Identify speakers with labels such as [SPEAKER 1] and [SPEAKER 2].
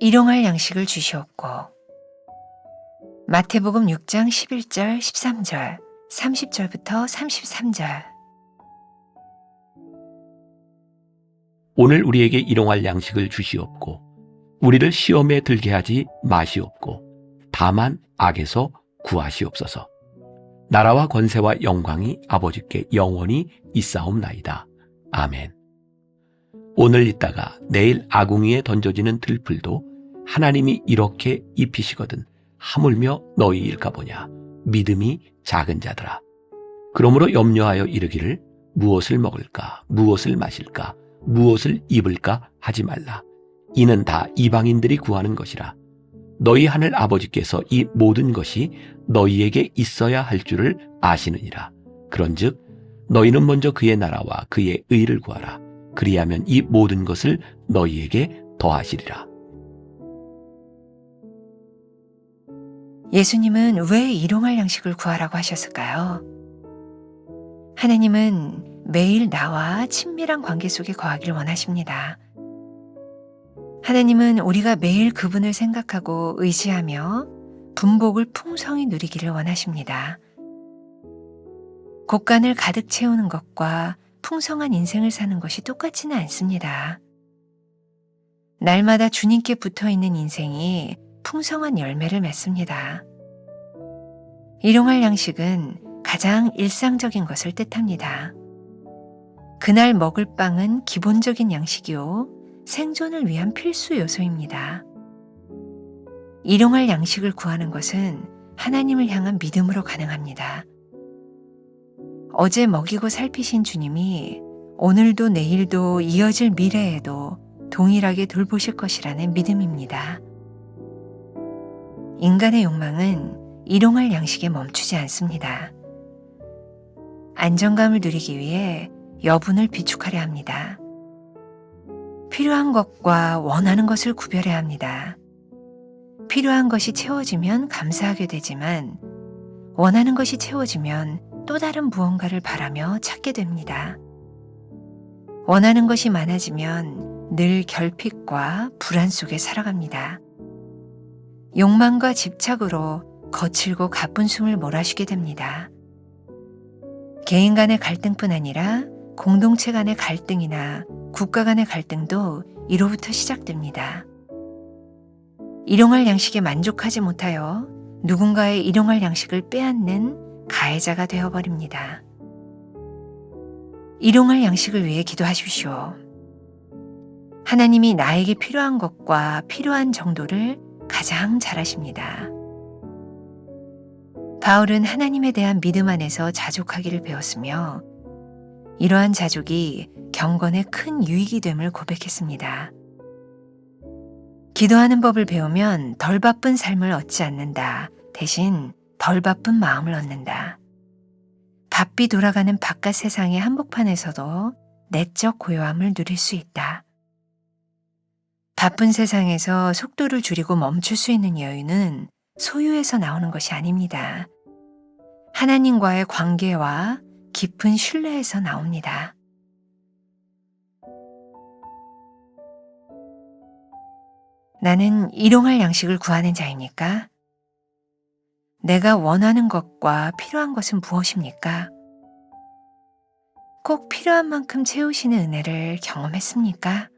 [SPEAKER 1] 일용할 양식을 주시옵고 마태복음 6장 11절 13절 30절부터 33절.
[SPEAKER 2] 오늘 우리에게 일용할 양식을 주시옵고 우리를 시험에 들게 하지 마시옵고 다만 악에서 구하시옵소서. 나라와 권세와 영광이 아버지께 영원히 있사옵나이다. 아멘. 오늘 있다가 내일 아궁이에 던져지는 들풀도 하나님이 이렇게 입히시거든 하물며 너희일까 보냐 믿음이 작은 자들아. 그러므로 염려하여 이르기를 무엇을 먹을까 무엇을 마실까 무엇을 입을까 하지 말라. 이는 다 이방인들이 구하는 것이라. 너희 하늘 아버지께서 이 모든 것이 너희에게 있어야 할 줄을 아시느니라. 그런즉 너희는 먼저 그의 나라와 그의 의를 구하라. 그리하면 이 모든 것을 너희에게 더하시리라.
[SPEAKER 1] 예수님은 왜 일용할 양식을 구하라고 하셨을까요? 하나님은 매일 나와 친밀한 관계 속에 거하길 원하십니다. 하나님은 우리가 매일 그분을 생각하고 의지하며 분복을 풍성히 누리기를 원하십니다. 곳간을 가득 채우는 것과 풍성한 인생을 사는 것이 똑같지는 않습니다. 날마다 주님께 붙어 있는 인생이 풍성한 열매를 맺습니다. 일용할 양식은 가장 일상적인 것을 뜻합니다. 그날 먹을 빵은 기본적인 양식이요, 생존을 위한 필수 요소입니다. 일용할 양식을 구하는 것은 하나님을 향한 믿음으로 가능합니다. 어제 먹이고 살피신 주님이 오늘도 내일도 이어질 미래에도 동일하게 돌보실 것이라는 믿음입니다. 인간의 욕망은 일용할 양식에 멈추지 않습니다. 안정감을 누리기 위해 여분을 비축하려 합니다. 필요한 것과 원하는 것을 구별해야 합니다. 필요한 것이 채워지면 감사하게 되지만 원하는 것이 채워지면 또 다른 무언가를 바라며 찾게 됩니다. 원하는 것이 많아지면 늘 결핍과 불안 속에 살아갑니다. 욕망과 집착으로 거칠고 가쁜 숨을 몰아쉬게 됩니다. 개인 간의 갈등뿐 아니라 공동체 간의 갈등이나 국가 간의 갈등도 이로부터 시작됩니다. 일용할 양식에 만족하지 못하여 누군가의 일용할 양식을 빼앗는 가해자가 되어버립니다. 일용할 양식을 위해 기도하십시오. 하나님이 나에게 필요한 것과 필요한 정도를 가장 잘 아십니다. 바울은 하나님에 대한 믿음 안에서 자족하기를 배웠으며 이러한 자족이 경건에 큰 유익이 됨을 고백했습니다. 기도하는 법을 배우면 덜 바쁜 삶을 얻지 않는다. 대신 덜 바쁜 마음을 얻는다. 바삐 돌아가는 바깥 세상의 한복판에서도 내적 고요함을 누릴 수 있다. 바쁜 세상에서 속도를 줄이고 멈출 수 있는 여유는 소유에서 나오는 것이 아닙니다. 하나님과의 관계와 깊은 신뢰에서 나옵니다. 나는 일용할 양식을 구하는 자입니까? 내가 원하는 것과 필요한 것은 무엇입니까? 꼭 필요한 만큼 채우시는 은혜를 경험했습니까?